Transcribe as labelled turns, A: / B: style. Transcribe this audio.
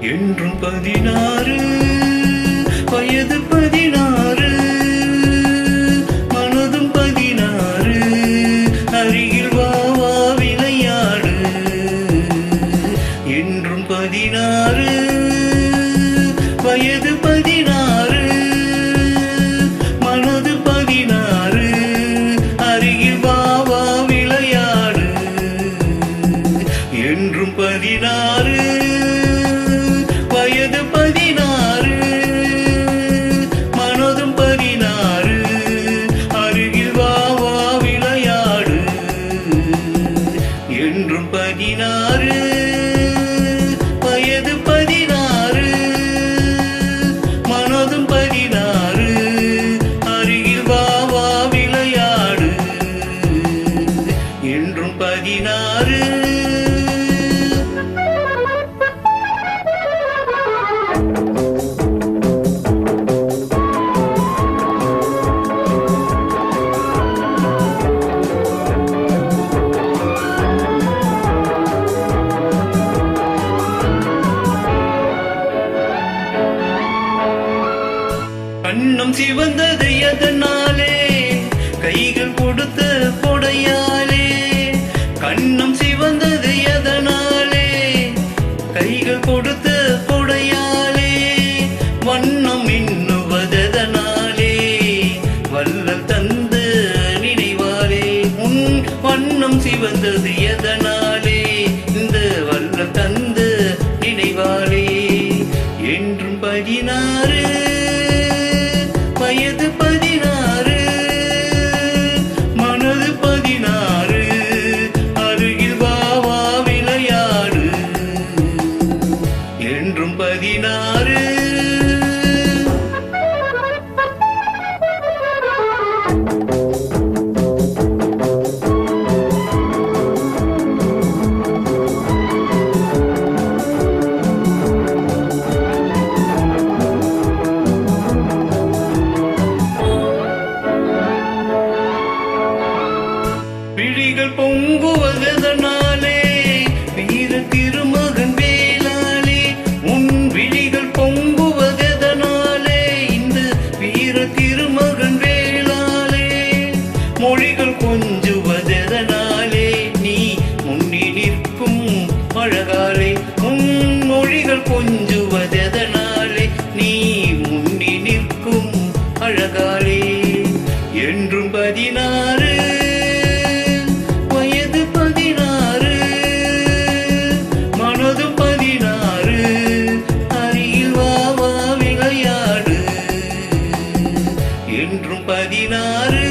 A: என்றும் பதினாறு வயது பதினாறு மனதும் பதினாறு அருகில் வா விளையாடு. என்றும் பதினாறு வயது என்றும் பதினாறு கண்ணம் சிவந்தது எதனாலே? கைகள் கொடுத்த கொடையாலே. கண்ணம் சிவந்தது எதனாலே? கைகள் கொடுத்த கொடையாலே. வண்ணம் எண்ணுவதனாலே வல்லல் தந்த நினைவாலே. உன் வண்ணம் சிவந்தது எதனாலே? இந்த வல்ல தந்த நினைவாலே. என்றும் பதினாறு பதினாறு பொங்குவ அழகாலே உன் மொழிகள் கொஞ்சுவதனாலே நீ முன்னி நிற்கும் அழகாலே. என்றும் பதினாறு வயது பதினாறு மனதும் பதினாறு அறிவாவா விளையாடு. என்றும் பதினாறு